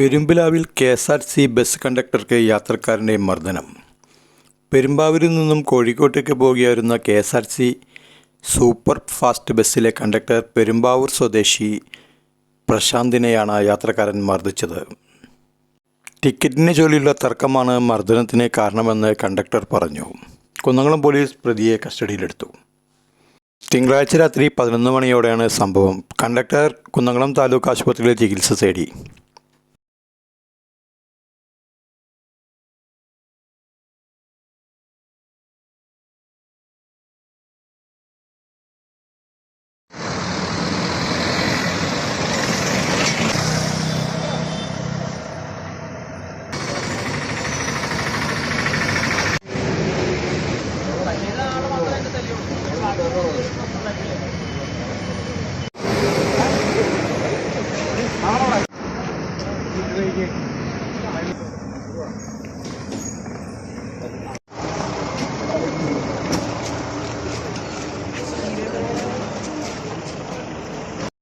പെരുമ്പിലാവിൽ K S R C bus കണ്ടക്ടർക്ക് യാത്രക്കാരന്റെ മർദ്ദനം. പെരുമ്പാവൂരിൽ നിന്നും കോഴിക്കോട്ടേക്ക് പോകുകയായിരുന്ന K S R C super fast ബസ്സിലെ കണ്ടക്ടർ പെരുമ്പാവൂർ സ്വദേശി പ്രശാന്തിനെയാണ് യാത്രക്കാരൻ മർദ്ദിച്ചത്. ടിക്കറ്റിനെ ചൊല്ലിയുള്ള തർക്കമാണ് മർദ്ദനത്തിന് കാരണമെന്ന് കണ്ടക്ടർ പറഞ്ഞു. കുന്നംകുളം പോലീസ് പ്രതിയെ കസ്റ്റഡിയിലെടുത്തു. തിങ്കളാഴ്ച രാത്രി പതിനൊന്ന് മണിയോടെയാണ് സംഭവം. കണ്ടക്ടർ കുന്നംകുളം താലൂക്ക് ആശുപത്രിയിൽ ചികിത്സ തേടി. Thank you.